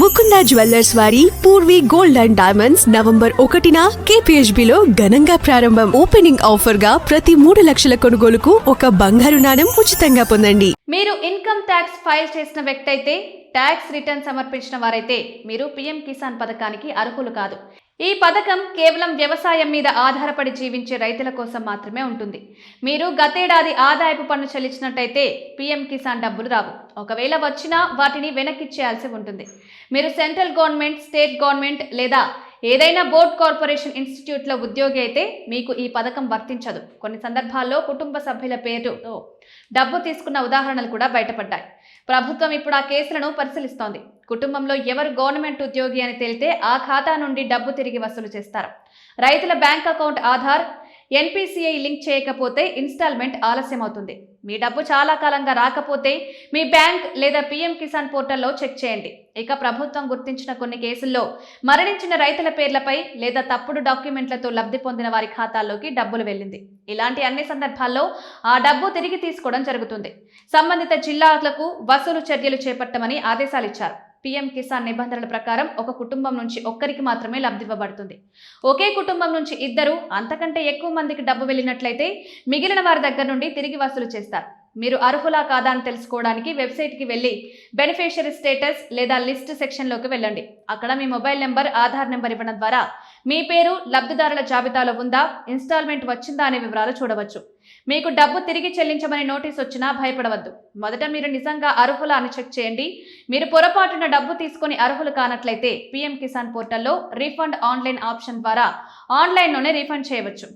Mukunda jewellers వారి Poorvi gold and diamonds November ఒకటిన KPHB లో ఘనంగా ప్రారంభం ఓపెనింగ్ ఆఫర్గా ప్రతి మూడు లక్షల కొనుగోలుకు ఒక బంగారు నాణం ఉచితంగా పొందండి. మీరు ఇన్కమ్ ట్యాక్స్ ఫైల్ చేసిన వ్యక్తి అయితే ట్యాక్స్ రిటర్న్ సమర్పించిన వారైతే మీరు పీఎం కిసాన్ పథకానికి అర్హులు కాదు. ఈ పథకం కేవలం వ్యవసాయం మీద ఆధారపడి జీవించే రైతుల కోసం మాత్రమే ఉంటుంది. మీరు గతేడాది ఆదాయపు పన్ను చెల్లించినట్టయితే పీఎం కిసాన్ డబ్బులు రావు. ఒకవేళ వచ్చినా వాటిని వెనక్కిచ్చేయాల్సి ఉంటుంది. మీరు సెంట్రల్ గవర్నమెంట్ స్టేట్ గవర్నమెంట్ లేదా ఏదైనా బోర్డ్ కార్పొరేషన్ ఇన్స్టిట్యూట్లో ఉద్యోగి అయితే మీకు ఈ పథకం వర్తించదు. కొన్ని సందర్భాల్లో కుటుంబ సభ్యుల పేరుతో డబ్బు తీసుకున్న ఉదాహరణలు కూడా బయటపడ్డాయి. ప్రభుత్వం ఇప్పుడు ఆ కేసులను పరిశీలిస్తోంది. కుటుంబంలో ఎవరు గవర్నమెంట్ ఉద్యోగి అని తేలితే ఆ ఖాతా నుండి డబ్బు తిరిగి వసూలు చేస్తారు. రైతుల bank account Aadhaar NPCI link చేయకపోతే ఇన్స్టాల్మెంట్ ఆలస్యం అవుతుంది మీ డబ్బు చాలా కాలంగా రాకపోతే మీ బ్యాంక్ లేదా పీఎం కిసాన్ పోర్టల్లో చెక్ చేయండి. ఇక ప్రభుత్వం గుర్తించిన కొన్ని కేసుల్లో మరణించిన రైతుల పేర్లపై లేదా తప్పుడు డాక్యుమెంట్లతో లబ్ధి పొందిన వారి ఖాతాల్లోకి డబ్బులు వెళ్ళింది. ఇలాంటి అన్ని సందర్భాల్లో ఆ డబ్బు తిరిగి తీసుకోవడం జరుగుతుంది. సంబంధిత జిల్లాలకు వసూలు చర్యలు చేపట్టమని ఆదేశాలిచ్చారు. పీఎం కిసాన్ నిబంధనల ప్రకారం ఒక కుటుంబం నుంచి ఒక్కరికి మాత్రమే లబ్ధివ్వబడుతుంది ఒకే కుటుంబం నుంచి ఇద్దరు అంతకంటే ఎక్కువ మందికి డబ్బు వెళ్ళినట్లయితే మిగిలిన వారి దగ్గర నుండి తిరిగి వసూలు చేస్తారు. మీరు అర్హులా కాదా అని తెలుసుకోవడానికి వెబ్సైట్కి వెళ్ళి బెనిఫిషియరీ స్టేటస్ లేదా లిస్ట్ సెక్షన్లోకి వెళ్ళండి. అక్కడ మీ మొబైల్ నెంబర్ ఆధార్ నెంబర్ ఇవ్వడం ద్వారా మీ పేరు లబ్ధిదారుల జాబితాలో ఉందా? ఇన్స్టాల్మెంట్ వచ్చిందా అనే వివరాలు చూడవచ్చు. మీకు డబ్బు తిరిగి చెల్లించమని నోటీస్ వచ్చినా భయపడవద్దు. మొదట మీరు నిజంగా అర్హులా అని చెక్ చేయండి. మీరు పొరపాటున డబ్బు తీసుకొని అర్హులు కానట్లయితే పీఎం కిసాన్ పోర్టల్లో రీఫండ్ ఆన్లైన్ ఆప్షన్ ద్వారా ఆన్లైన్లోనే రీఫండ్ చేయవచ్చు.